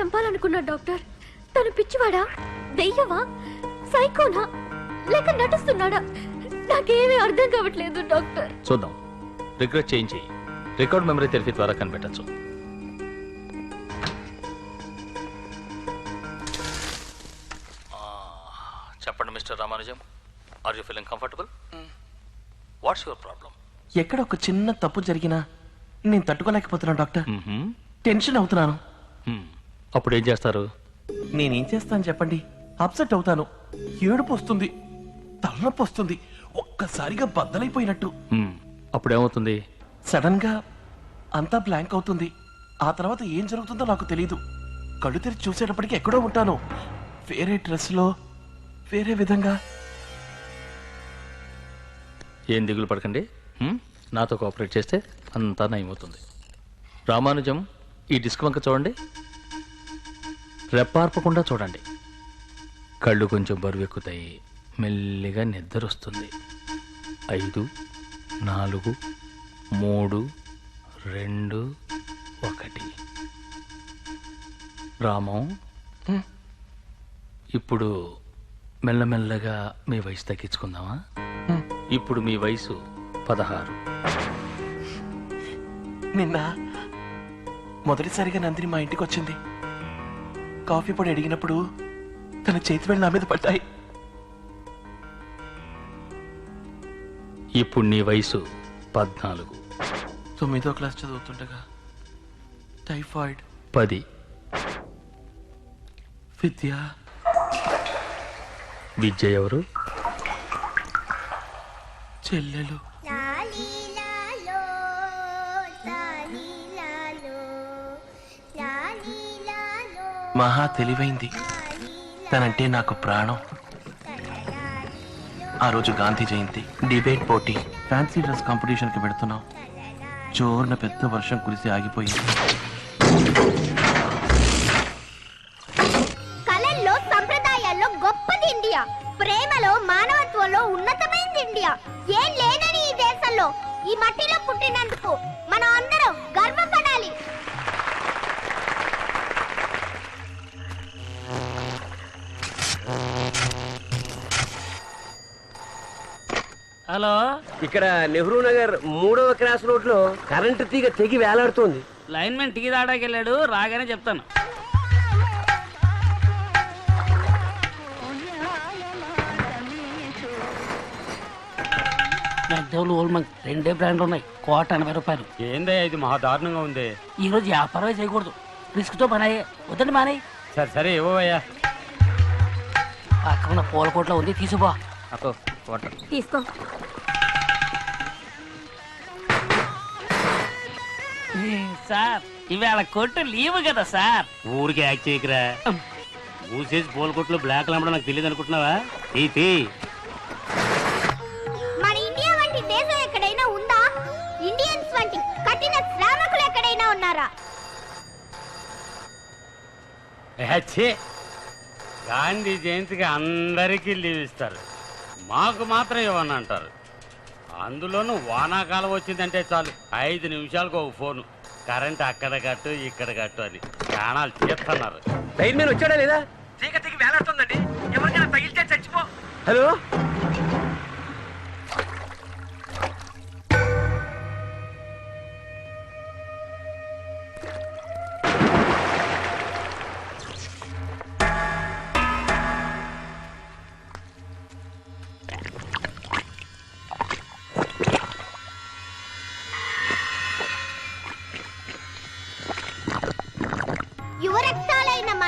చంపాలనుకున్నా doctor. తను పిచ్చివాడా? దెయ్యమా? సైకోనా? లేక నటిస్తున్నాడా? నాకేమీ అర్థం కావట్లేదు డాక్టర్. చూద్దాం. రిగ్రెట్ చేయించి రికార్డ్ మెమరీ థెరపీ ద్వారా కనిపెట్టచ్చు. చెప్పండి mister Ramanujam. Are you feeling comfortable what's your problem ఎక్కడ ఒక చిన్న తప్పు జరిగినా నేను తట్టుకోలేకపోతున్నాను డాక్టర్. టెన్షన్ అవుతున్నాను. అప్పుడు ఏం చేస్తారు? నేనేం చేస్తాను చెప్పండి. అప్సెట్ అవుతాను. ఏడుపు వస్తుంది. తలనొప్పి వస్తుంది. ఒక్కసారిగా బద్దలైపోయినట్టు. అప్పుడు ఏమవుతుంది సడన్గా అంతా బ్లాంక్ అవుతుంది. ఆ తర్వాత ఏం జరుగుతుందో నాకు తెలియదు కళ్ళు తెరిచి చూసేటప్పటికి ఎక్కడో ఉంటాను. వేరే డ్రెస్లో వేరే విధంగా. ఏం దిగులు పడకండి. హ్మ్? నాతో కోఆపరేట్ చేస్తే అంతా నయమవుతుంది. రామానుజం ఈ డిస్క్ వంక చూడండి. రెప్పార్పకుండా చూడండి. కళ్ళు కొంచెం బరువెక్కుతాయి. మెల్లిగా నిద్ర వస్తుంది ఐదు నాలుగు మూడు రెండు ఒకటి. రామం. ఇప్పుడు మెల్లమెల్లగా మీ వయసు తగ్గించుకుందామా. ఇప్పుడు మీ వయసు పదహారు. నిన్న మొదటిసారిగా నందిని మా ఇంటికి వచ్చింది కాఫీ పొడి అడిగినప్పుడు తన చేతి వెళ్ళి నా మీద పడ్డాయి. ఇప్పుడు నీ వయసు పద్నాలుగు. తొమ్మిదో క్లాస్ చదువుతుండగా టైఫాయిడ్. పది. విద్య. విద్య ఎవరు? చెల్లెలు. మహా తెలివైంది. తనంటే నాకు ప్రాణం. ఆ రోజు గాంధీ జయంతి డిబేట్ పోటీ ఫ్యాన్సీ డ్రెస్ కాంపిటీషన్కి పెడుతున్నాం జోరున పెద్ద వర్షం కురిసి ఆగిపోయింది. కళల్లో సంప్రదాయాల్లో గొప్పది ఇండియా. ప్రేమలో మానవత్వంలో ఉన్నతమైంది ఇండియా. ఏం లేదని ఈ దేశంలో. ఈ మట్టిలో పుట్టినందుకు మనం అందరం హలో? ఇక్కడ నెహ్రూ నగర్ మూడవ క్రాస్ రోడ్లో కరెంటు తీగ తెగి వేలాడుతోంది. లైన్ మ్యాన్ టీ తాడానికి వెళ్ళాడు రాగానే చెప్తాను. రెండే బ్రాండ్లు ఉన్నాయి. కోట ఎనభై రూపాయలు. ఏందే ఇది మహా దారుణంగా ఉంది? ఈ రోజు వ్యాపారమే చేయకూడదు. రిస్క్తో పని అయ్యే వద్దండి మానే. సరే సరే ఇవ్వయ్యా పక్కన పూల కోట్లో ఉంది తీసుకుపో అక్కో. కోట తీసుకో. సార్ ఇవాళ కొట్టు లీవ్ కదా సార్. ఊరికి యాక్ట్ చేయకరా. మూసేసి పూల కొట్లు బ్లాక్ అమ్మడం నాకు తెలియదు అనుకుంటున్నావా? తీ తీ. మన ఇండియా వంటి దేశం ఎక్కడైనా ఉందా? ఇండియన్స్ వంటి కఠిన శ్రామికులు ఎక్కడైనా ఉన్నారా! గాంధీ జయంతికి అందరికీ లీవ్ ఇస్తారు. మాకు మాత్రం ఇవ్వని అంటారు. అందులోనూ వానాకాలం వచ్చిందంటే చాలు. ఐదు నిమిషాలకు ఒక ఫోను. కరెంట్ అక్కడ కట్టు ఇక్కడ కట్టు అని ప్రాణాలు చేస్తున్నారు లైన్ మీద వచ్చాడా లేదా? తీగ తీగ వేలాడుతుందండి. ఎవరికైనా తగిలితే చచ్చిపో. హలో?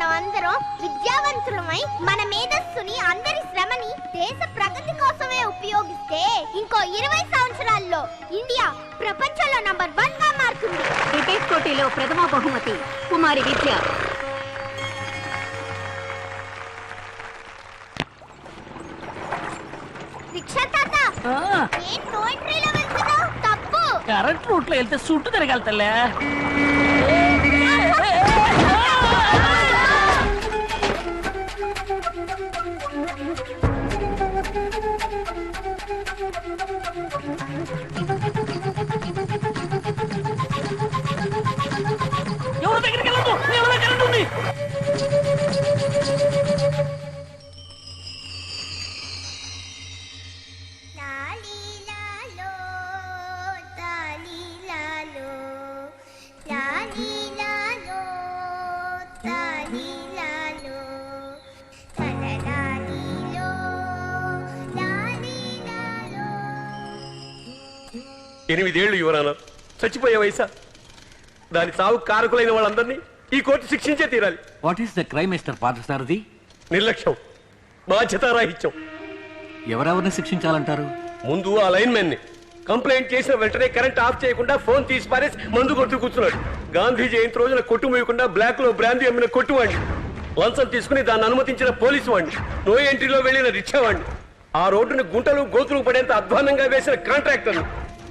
మనం అందరం విద్యావంతులమై మన మేధస్సుని అందరి శ్రమని దేశ ప్రగతి కోసమే ఉపయోగిస్తే ఇంకో ఇరవై సంవత్సరాల్లో ఇండియా ప్రపంచంలో నంబర్ వన్గా మారుతుంది. డిబేట్ పోటీలో ప్రథమ బహుమతి కుమారి విద్య. కరెంట్ రూట్లో వెళ్తే చుట్టూ తిరగలుతలే రండి ఎనిమిదేళ్ళు యువరానా చచ్చిపోయే వయసా? దాని సాగు కారకులైన వాళ్ళందరినీ ఈ కోర్టు శిక్షించే తీరాలి. What is the crime mister Parthasarathi నిర్లక్ష్యం. బాధ్యతారాహిత్యం. ఎవరెవరిని శిక్షించాలంటారు? ముందు ఆ లైన్ మెన్ని కంప్లైంట్ చేసిన వెంటనే కరెంట్ ఆఫ్ చేయకుండా ఫోన్ తీసి పారేసి మందు కొడుతూ కూర్చున్నాడు. గాంధీ జయంతి రోజున కొట్టు మూయకుండా బ్లాక్లో బ్రాందీ అమ్మిన కొట్టువాడిని లంచం తీసుకుని దాన్ని అనుమతించిన పోలీసు వాడిని నో ఎంట్రీలో వెళ్ళిన రిక్షా వాడిని ఆ రోడ్డుని గుంటలు గోతులు పడేంత అధ్వానంగా వేసిన కాంట్రాక్టర్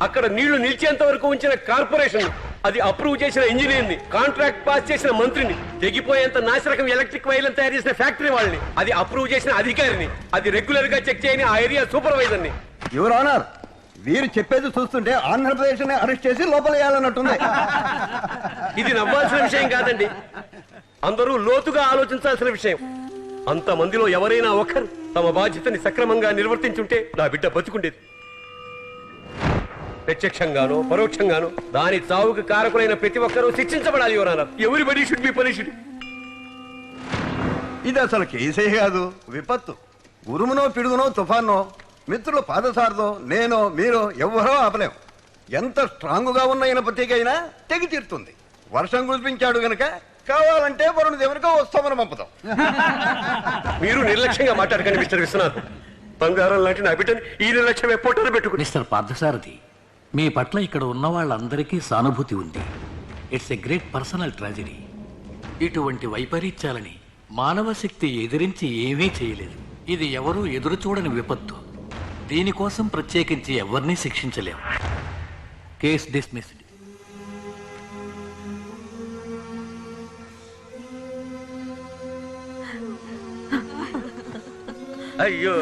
అక్కడ నీళ్ళు నిలిచేంత వరకు ఉంచిన కార్పొరేషన్ అది అప్రూవ్ చేసిన ఇంజనీర్ని కాంట్రాక్ట్ పాస్ చేసిన మంత్రిని తెగిపోయేంత నాశరకం ఎలక్ట్రిక్ వైర్లను తయారు చేసిన ఫ్యాక్టరీ వాళ్ళని అది అప్రూవ్ చేసిన అధికారిని అది రెగ్యులర్గా చెక్ చేయని ఆ ఏరియా సూపర్వైజర్ని. యువర్ ఆనర్ వీరు చెప్పేది చూస్తుంటే ఆంధ్రప్రదేశ్ అరెస్ట్ చేసి లోపలేయాలన్నట్టుంది. ఇది నవ్వాల్సిన విషయం కాదండి. అందరూ లోతుగా ఆలోచించాల్సిన విషయం. అంత మందిలో ఎవరైనా ఒకరు తమ బాధ్యతని సక్రమంగా నిర్వర్తించుంటే నా బిడ్డ బతుకుండేది. ప్రత్యక్షంగానో పరోక్షంగానో దాని చావుకు కారకులైన ప్రతి ఒక్కరూ శిక్షించబడాలి ఎవరి బడి షుడ్ బి పనిషుడ్ ఇది అసలు కేసే కాదు విపత్తు. ఉరుమునో పిడుగునో తుఫానో మిత్రులు పాదసారదో నేనో మీరో ఎవ్వరో ఆపలేం. ఎంత స్ట్రాంగ్గా ఉన్న ఇనపతికైనా తెగి తీరుతుంది. వర్షం కురిపించాడు గనక కావాలంటే వరుణ దేవునికో వస్తామని పంపుతాం. మీరు నిర్లక్ష్యంగా మాట్లాడకండి మిస్టర్ విశ్వనాథ్. బంగారం లాంటి నా బిడ్డని ఈ నిర్లక్ష్యం ఎప్పటిలో పెట్టుకుని మిస్టర్ పార్థసారథి మీ పట్ల ఇక్కడ ఉన్న వాళ్ళందరికీ సానుభూతి ఉంది. It's a great personal tragedy ఇటువంటి వైపరీత్యాలని మానవ శక్తి ఎదిరించి ఏమీ చేయలేదు. ఇది ఎవరూ ఎదురు చూడని విపత్తు. దీనికోసం ప్రత్యేకించి ఎవరినీ శిక్షించలేం. కేస్ డిస్మిస్డ్ అయ్యో.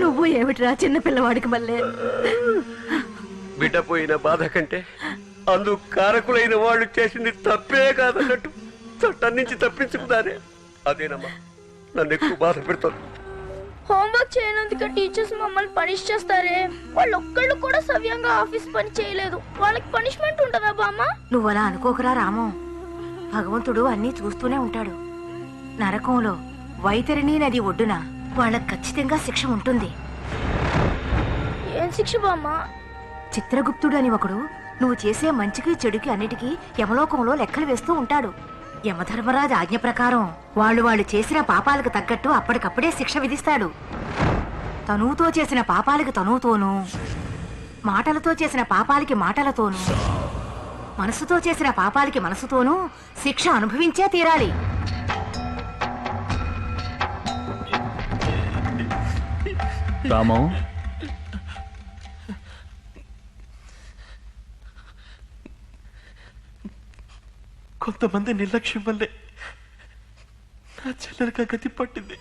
నువ్వు ఏమిట్రా చిన్న పిల్లవాడికి మళ్ళీ? బిడ్డ పోయిన బాధ కంటే అందుకు కారకులైన వాళ్ళు చేసింది తప్పే కాదన్నట్టు చట్టం నుంచి తప్పించుకున్నారే. అదేనమ్మా నన్ను ఎక్కువ బాధ పెడుతుంది. హోంవర్క్ చేయనందుకు టీచర్స్ మమ్మల్ని పనిష్ చేస్తారే? వాళ్ళు ఒక్కళ్ళు కూడా సవ్యంగా ఆఫీస్ పని చేయలేదు. వాళ్ళకి పనిష్మెంట్ ఉంటుందా బామ్మ? నువ్వు అలా అనుకోకరా రాము. భగవంతుడు అన్నీ చూస్తూనే ఉంటాడు. నరకంలో వైతరిణి నది ఒడ్డున వాళ్ళకి ఖచ్చితంగా శిక్ష ఉంటుంది. ఏం శిక్ష బామ్మ? చిత్రగుప్తుడు అని ఒకడు నువ్వు చేసే మంచికి చెడుకి అన్నిటికీ యమలోకంలో లెక్కలు వేస్తూ ఉంటాడు. యమధర్మరాజు ఆజ్ఞ ప్రకారం వాళ్ళు వాళ్ళు చేసిన పాపాలకు తగ్గట్టు అప్పటికప్పుడే శిక్ష విధిస్తాడు. తనువుతో చేసిన పాపాలకి తనువుతోనూ మాటలతో చేసిన పాపాలకి మాటలతోనూ మనసుతో చేసిన పాపాలకి మనసుతోనూ శిక్ష అనుభవించే తీరాలి. రామం. కొంతమంది నిర్లక్ష్యం వల్లే నా చెల్లెలక గతి పట్టింది.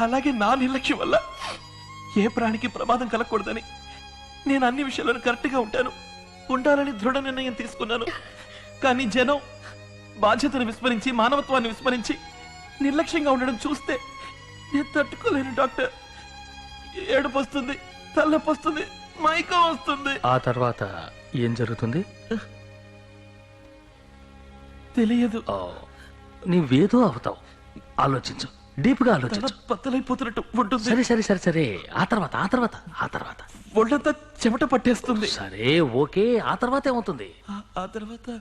అలాగే నా నిర్లక్ష్యం వల్ల ఏ ప్రాణికి ప్రమాదం కలగకూడదని నేను అన్ని విషయాలను కరెక్ట్గా ఉంటాను. ఉండాలని దృఢ నిర్ణయం తీసుకున్నాను. కానీ జనం బాధ్యతను విస్మరించి మానవత్వాన్ని విస్మరించి నిర్లక్ష్యంగా ఉండడం చూస్తే నేను తట్టుకోలేను డాక్టర్. ఏడుపు వస్తుంది తలనొప్పి వస్తుంది మైకం వస్తుంది. ఆ తర్వాత ఏం జరుగుతుంది? తెలియదు. నీవేదో అవుతావు. ఆలోచించు డీప్గా ఆలోచించు బద్దలైపోతున్నట్టు ఉంటుంది. సరే సరే సరే సరే. ఆ తర్వాత ఆ తర్వాత ఆ తర్వాత. ఒళ్ళంతా చెమట పట్టేస్తుంది. సరే ఓకే. ఆ తర్వాత ఏమవుతుంది? ఆ- తర్వాత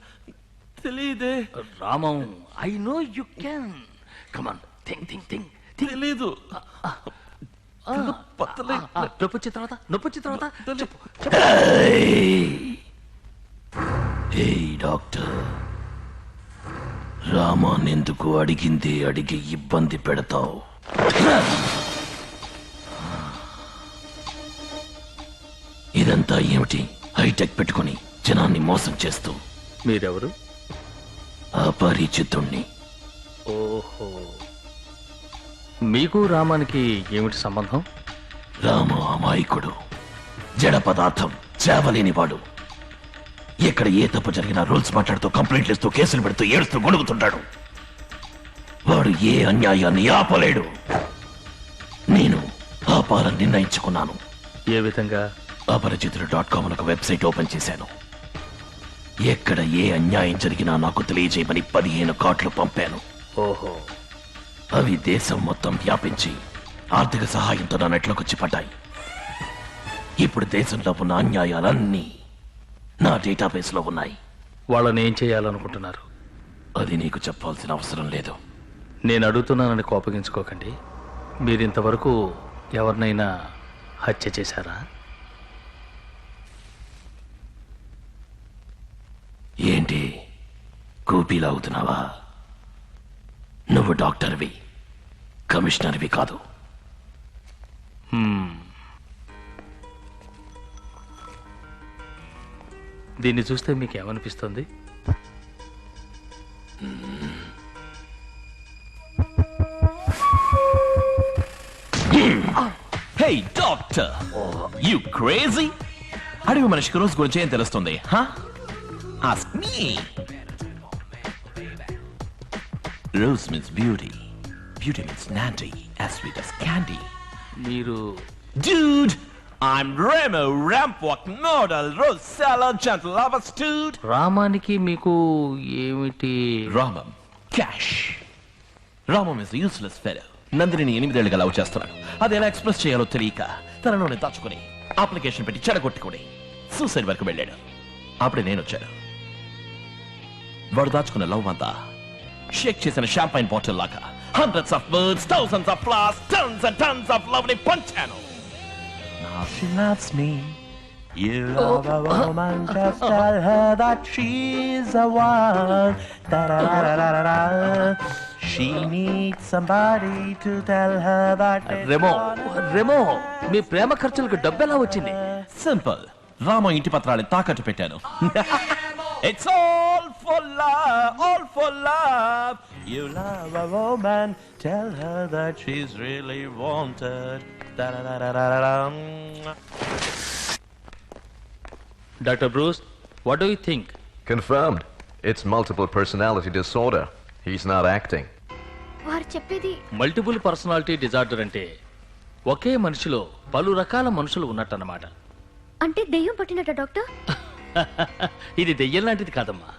తెలియదే. Ramam I know you can come on think think think తెలీదు తల బద్దలై నొప్పి వచ్చిన తర్వాత నొప్పి వచ్చిన తర్వాత చెప్పు ఏయ్! డాక్టర్. రామానెందుకు అడిగింది అడిగి ఇబ్బంది పెడతావు? ఇదంతా ఏమిటి? హైటెక్ పెట్టుకుని జనాన్ని మోసం చేస్తూ? మీరెవరు? అపరిచితుణ్ణి. మీకు రామానికి ఏమిటి సంబంధం? రామ అమాయకుడు జడ పదార్థం చేవలేనివాడు ఎక్కడ ఏ తప్పు జరిగినా రూల్స్ మాట్లాడుతూ కంప్లైంట్లు ఇస్తూ కేసులు పెడుతూ ఏడుస్తూ గొడుగుతుంటాడు వాడు ఏ అన్యాయాన్ని ఆపలేడు. నేను ఆపాలని నిర్ణయించుకున్నాను. ఏ విధంగా? అపరిచితుడు డాట్ కామ్ ఒక వెబ్సైట్ ఓపెన్ చేశాను. ఎక్కడ ఏ అన్యాయం జరిగినా నాకు తెలియజేయమని పదిహేను కార్డులు పంపాను. ఓహో. అవి దేశం మొత్తం వ్యాపించి ఆర్థిక సహాయంతో నా నెట్లోకి వచ్చి పడ్డాయి ఇప్పుడు దేశంలో ఉన్న అన్యాయాలన్నీ నా డేటాబేస్లో ఉన్నాయి. వాళ్ళని ఏం చేయాలనుకుంటున్నారు? అది నీకు చెప్పాల్సిన అవసరం లేదు. నేను అడుగుతున్నానని కోపగించుకోకండి. మీరు ఇంతవరకు ఎవరినైనా హత్య చేశారా? ఏంటి? కూపీలాగుతున్నావా నువ్వు డాక్టర్వి కమిషనర్వి కాదు. దీన్ని చూస్తే మీకు ఏమనిపిస్తుంది హే డాక్టర్! You crazy! అడవి మనిషికి రోజు గురించి ఏం తెలుస్తుంది ask me rose means beauty beauty means naughty as sweet as candy. మీరు dude i'm remo rampwalk model rose seller gentle lover dude. రామానికి మీకు ఏమిటి? Ramam cash Ramam is useless fellow Nandini ఎనిమిదేళ్ళుగా love చేస్తున్నాడు. అది ఎలా ఎక్స్ప్రెస్ చేయాలో తెలియక తనలోనే దాచుకుని అప్లికేషన్ పెట్టి చెడగొట్టుకుని సూసైడ్ వరకు వెళ్ళాడు. అప్పుడే నేను వచ్చాను వాడు దాచుకున్న లవ్ అంతా షేక్ చేసిన షాంపైన్ బాటిల్ లాగా hundreds of words thousands of flowers tons and tons of లవ్ని పంచాను Now she loves me. You love a woman, just tell her that she's the one. Da-da-da-da-da-da. She needs somebody to tell her that it's Remo Remo మీ ప్రేమ ఖర్చులకు డబ్బు ఎలా వచ్చింది simple Rama ఇంటి పత్రాన్ని తాకట్టు పెట్టాను it's all for love all for love you love a woman tell her that she's really wanted Da-da-da-da-da-da. Doctor Bruce what do you think Confirmed. It's multiple personality disorder. He's not acting. వారు చెప్పేది multiple personality disorder అంటే ఒకే మనిషిలో పలు రకాల మనుషులు ఉన్నట్టన్నమాట అంటే దెయ్యం పట్టినట్ట doctor ఇది దెయ్యం లాంటిది కాదమ్మా.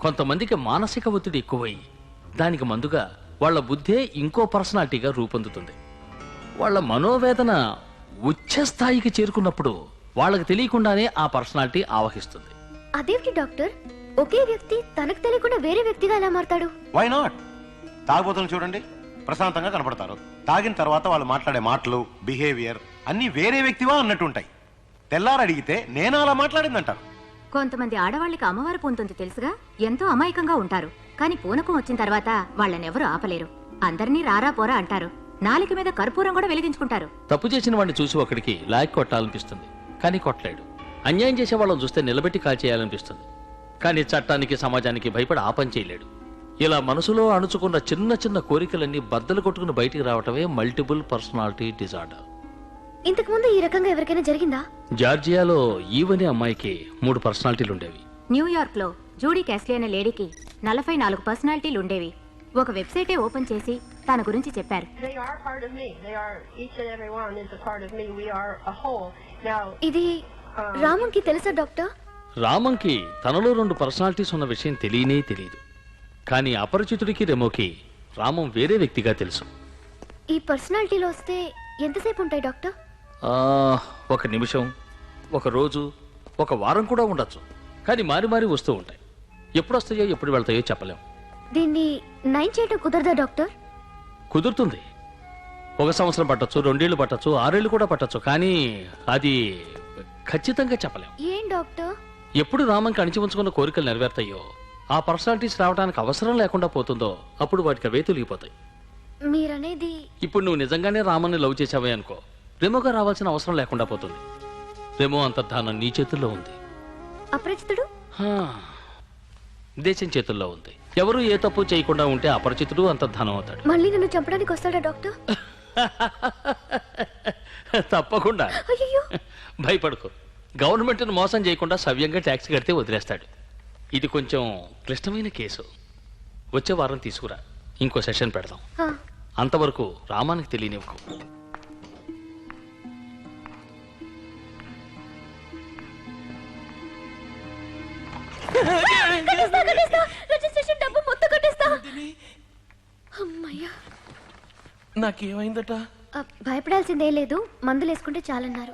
కొంతమందికి మానసిక ఒత్తిడి ఎక్కువై దానికి మందుగా వాళ్ళ బుద్ధే ఇంకో పర్సనాలిటీగా రూపొందుతుంది. వాళ్ళ మనోవేదన ఉచ్చ స్థాయికి చేరుకున్నప్పుడు వాళ్ళకి తెలియకుండానే ఆ పర్సనాలిటీ ఆవహిస్తుంది. అదేమిటి డాక్టర్? ఒకే వ్యక్తి తనకు తెలియకుండా వేరే వ్యక్తిగా ఎలా మారతాడు? వై నాట్ తాగుబోతులు చూడండి ప్రశాంతంగా కనపడతారు. తాగిన తర్వాత వాళ్ళు మాట్లాడే మాటలు బిహేవియర్ అన్ని వేరే వ్యక్తివా అన్నట్టు ఉంటాయి తెల్లారు అడిగితే నేను అలా మాట్లాడిందంటారు? కొంతమంది ఆడవాళ్ళకి అమ్మవారు పొందుతుంది తెలుసుగా? ఎంతో అమాయకంగా ఉంటారు. కానీ పూనకం వచ్చిన తర్వాత వాళ్ళనెవరూ ఆపలేరు. అందరినీ రారా పోరా అంటారు. నాలుక మీద కర్పూరం కూడా వెలిగించుకుంటారు. తప్పు చేసిన వాడిని చూసి ఒకడికి లాక్ కొట్టాలనిపిస్తుంది. కానీ కొట్టలేడు. అన్యాయం చేసే వాళ్ళని చూస్తే నిలబెట్టి కాల్చేయాలనిపిస్తుంది. కానీ చట్టానికి సమాజానికి భయపడి ఆ పని చేయలేడు. ఇలా మనసులో అణుచుకున్న చిన్న చిన్న కోరికలన్నీ బద్దలు కొట్టుకుని బయటికి రావటమే మల్టిపుల్ పర్సనాలిటీ డిజార్డర్ ఇంతకు ముందు ఈ రకంగా ఎవరికైనా జరిగిందా? జార్జియాలో ఈవనే అమ్మాయికి మూడు పర్సనాలిటీలు ఉండేవి. న్యూయార్క్లో జూడీ క్యాస్లీ అనే లేడీకి నలభై నాలుగు పర్సనాలిటీలు ఉండేవి. ఒక వెబ్సైటే ఓపెన్ చేసి తన గురించి చెప్పారు. They are part of me. They are each and every one is a part of me. We are a whole. Now, ఇది రామంకి తెలుసా డాక్టర్? రామంకి తనలో రెండు పర్సనాలిటీస్ ఉన్న విషయం తెలియనే తెలియదు. కానీ అపరిచితుడికి రెమోకి రామం వేరే వ్యక్తిగా తెలుసు. ఈ పర్సనాలిటీలో వస్తే ఎంతసేపు ఉంటాయి డాక్టర్? ఒక నిమిషం ఒక రోజు ఒక వారం కూడా ఉండొచ్చు. కానీ మారి మారి వస్తూ ఉంటాయి. ఎప్పుడు వస్తాయో ఎప్పుడు వెళ్తాయో చెప్పలేం. దీన్ని నయం చేయడం కుదరదా డాక్టర్? కుదురుతుంది. ఒక సంవత్సరం పట్టొచ్చు రెండేళ్ళు పట్టొచ్చు ఆరేళ్ళు కూడా పట్టొచ్చు కానీ అది ఖచ్చితంగా చెప్పలేం. ఏం డాక్టర్? ఎప్పుడు రామంకి అణిచి ఉంచుకున్న కోరికలు నెరవేరుతాయో ఆ పర్సనాలిటీస్ రావడానికి అవసరం లేకుండా పోతుందో అప్పుడు వాటికి అవే తొలగిపోతాయి మీరనేది ఇప్పుడు నువ్వు నిజంగానే రామన్ని లవ్ చేసావే అనుకో. రెమోగా రావాల్సిన అవసరం లేకుండా పోతుంది. రెమో అంతర్ధానం నీ చేతుల్లో ఉంది. అపరిచితుడు? హా. దేశం చేతుల్లో ఉంది. ఎవరు ఏ తప్పు చేయకుండా ఉంటే అపరిచితుడు అంతర్ధానం అవుతాడు. మళ్ళీ నన్ను చంపడానికి వస్తాడా డాక్టర్? తప్పకుండా. అయ్యో భయపడుకో. గవర్నమెంట్ను మోసం చేయకుండా సవ్యంగా ట్యాక్స్ కడితే వదిలేస్తాడు. ఇది కొంచెం క్లిష్టమైన కేసు. వచ్చే వారం తీసుకురా. ఇంకో సెషన్ పెడదాం. అంతవరకు రామానికి తెలియనివ్వకు. అమ్మయ్యా. నాకేమైందట? భయపడాల్సిందే లేదు. మందులు వేసుకుంటే చాలన్నారు.